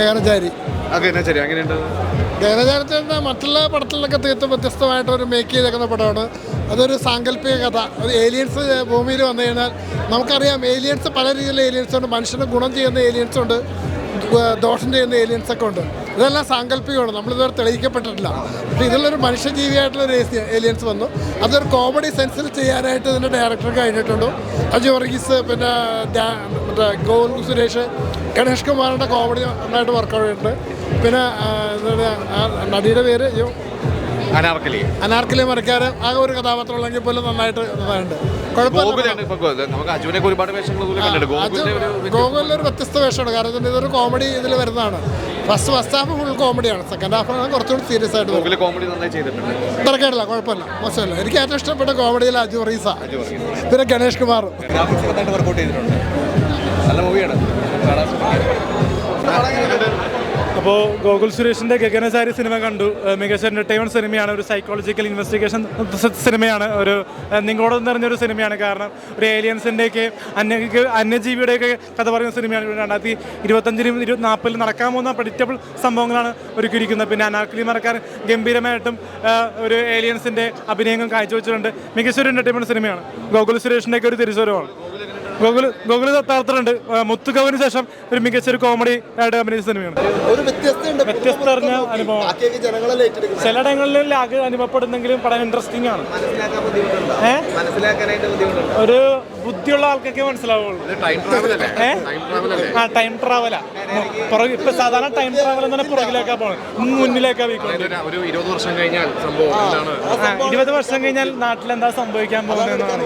എന്നാ ശരി അങ്ങനെയുണ്ട്? മറ്റുള്ള പടത്തിലൊക്കെ തീർത്തും വ്യത്യസ്തമായിട്ട് ഒരു മേക്ക് ചെയ്തേക്കുന്ന പടമാണ്. അതൊരു സാങ്കല്പിക കഥ. അത് ഏലിയൻസ് ഭൂമിയിൽ വന്നു കഴിഞ്ഞാൽ നമുക്കറിയാം ഏലിയൻസ് പല രീതിയിലുള്ള ഏലിയൻസ് ഉണ്ട്. മനുഷ്യന് ഗുണം ചെയ്യുന്ന ഏലിയൻസ് ഉണ്ട്. ദോഷം ചെയ്യുന്ന ഏലിയൻസ് ഒക്കെ ഉണ്ട്. ഇതെല്ലാം സാങ്കല്പികമാണ്. നമ്മളിതുവരെ തെളിയിക്കപ്പെട്ടിട്ടില്ല. പക്ഷേ ഇതിലൊരു മനുഷ്യജീവിയായിട്ടുള്ള ഒരു ഏലിയൻസ് വന്നു. അതൊരു കോമഡി സെൻസിൽ ചെയ്യാനായിട്ട് ഇതിന്റെ ഡയറക്ടർ കഴിഞ്ഞിട്ടുണ്ട്. അജു വർഗീസ് പിന്നെ മറ്റേ ഗോകുൽ സുരേഷ് ഗണേഷ് കുമാറിന്റെ കോമഡി നന്നായിട്ട് വർക്കൗട്ട് ചെയ്തിട്ടുണ്ട്. പിന്നെ നടിയുടെ പേര് അനാർക്കലി. അനാർക്കലി മരക്കാരൻ ആ ഒരു കഥാപാത്രമുള്ളെങ്കിൽ പോലും നന്നായിട്ട് നന്നായിട്ടുണ്ട്. കുഴപ്പമില്ല. ഗോകുലാണ് ഇപ്പൊ ഗോ- നമുക്ക് അജുവിനൊക്കെ ഒരുപാട് വേഷങ്ങൾ ഇതുപോലെ കണ്ടിട്ടുണ്ട്. അത് ഒരു വ്യത്യസ്ത വേഷമാണ്. കാരണം ഇതൊരു കോമഡി ഇതിൽ വരുന്നതാണ്. ഫസ്റ്റ് ഫസ്റ്റ് ഹാഫ് ഫുൾ കോമഡിയാണ് സെക്കൻഡ് ഹാഫ് ആണ് കുറച്ചുകൂടി സീരിയസ് ആയിട്ട് കോമഡി ചെയ്തിട്ടുണ്ട്. തിരക്കേടില്ല കുഴപ്പമില്ല. മോശമല്ല. എനിക്ക് ഏറ്റവും ഇഷ്ടപ്പെട്ട കോമഡിയിൽ അജു റീസ. പിന്നെ ഗണേഷ് കുമാർ. അപ്പോൾ ഗോകുൽ സുരേഷിന്റെ ഗഗനചാരി സിനിമ കണ്ടു. മികച്ച എന്റർടൈൻമെന്റ് സിനിമയാണ് ഒരു സൈക്കോളജിക്കൽ ഇൻവെസ്റ്റിഗേഷൻ സിനിമയാണ് ഒരു നിങ്ങളോട് നിറഞ്ഞൊരു സിനിമയാണ് കാരണം ഒരു ഏലിയൻസിന്റെയൊക്കെ അന്യ അന്യജീവിയുടെയൊക്കെ കഥ പറയുന്ന സിനിമയാണ് രണ്ടായിരത്തി ഇരുപത്തഞ്ചിനും ഇരുപത്തി നാൽപ്പതിൽ നടക്കാൻ പോകുന്ന പ്രഡിക്റ്റബിൾ സംഭവങ്ങളാണ് ഒരുക്കിയിരിക്കുന്നത്. പിന്നെ അനാർക്കലി മറക്കാൻ ഗംഭീരമായിട്ടും ഒരു ഏലിയൻസിന്റെ അഭിനയങ്ങൾ കാഴ്ചവെച്ചിട്ടുണ്ട്. മികച്ച ഒരു എന്റർടൈൻമെന്റ് സിനിമയാണ് ഗോകുൽ സുരേഷിന്റെയൊക്കെ ഒരു തിരിച്ചുവരവാണ്. ഗോകുൽ ഗോകുൽ തകർത്തിട്ടുണ്ട് ഏഹ് മുത്തുകവിന് ശേഷം ഒരു മികച്ച ഒരു കോമഡി ആയിട്ട് അഭിനയിച്ച സിനിമയാണ്. വ്യത്യസ്ത അറിഞ്ഞ അനുഭവം ചിലയിടങ്ങളിൽ ലാഗ് അനുഭവപ്പെടുന്നെങ്കിലും പടം ഇൻട്രസ്റ്റിംഗ് ആണ്. ഒരു ബുദ്ധിയുള്ള ആൾക്കൊക്കെ മനസ്സിലാവുള്ളൂ. ടൈം ട്രാവൽ അല്ലേ? ടൈം ട്രാവൽ അല്ലേ? ആ ടൈം ട്രാവലാ പുറകെ ഇപ്പൊ സാധാരണ ടൈം ട്രാവൽ തന്നെ പുറകിലേക്കാ പോകണം മുന്നിലേക്കാ പോയിക്കൊണ്ട് അതായത് ഒരു- ഇരുപത് വർഷം കഴിഞ്ഞാൽ സംഭവം എന്താണ്? ഇരുപത് വർഷം കഴിഞ്ഞാൽ നാട്ടിൽ എന്താ സംഭവിക്കാൻ പോകുന്നതെന്നാണ്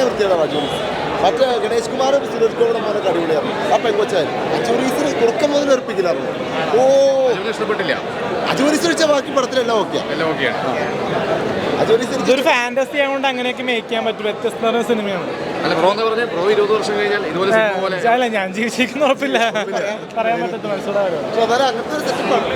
വൃത്തിയാണ് രാജു മറ്റേ ഗണേഷ് കുമാറും സുരേഷ് ഗോപുരം പോലെ അടിപൊളിയാണ് ആ തുടക്കം മുതൽ ഉറപ്പിക്കില്ലായിരുന്നു ഓ ഇഷ്ടപ്പെട്ടില്ല. അജുറീസ് വെച്ച ബാക്കി പടത്തിലെല്ലാം എല്ലാം ഓക്കെയാണ്. അജുറീസ് ഇതൊരു ഫാന്റസി ആയതുകൊണ്ട് അങ്ങനെയൊക്കെ മേക്ക് ചെയ്യാൻ പറ്റും. വ്യത്യസ്ത സിനിമയാണ്. അല്ല ബ്രോ എന്ന് പറഞ്ഞാൽ ബ്രോ ഇരുപത് വർഷം കഴിഞ്ഞാൽ ഇതുപോലെ സിനിമ പോലെ അല്ല ഞാൻ ജീവിച്ചിരിക്കുന്ന ഉറപ്പില്ല. പറയാൻ പറ്റത്തില്ല മനസ്സിലാവുക പക്ഷെ അതായത് അങ്ങനത്തെ ഒരു സെറ്റപ്പാണ്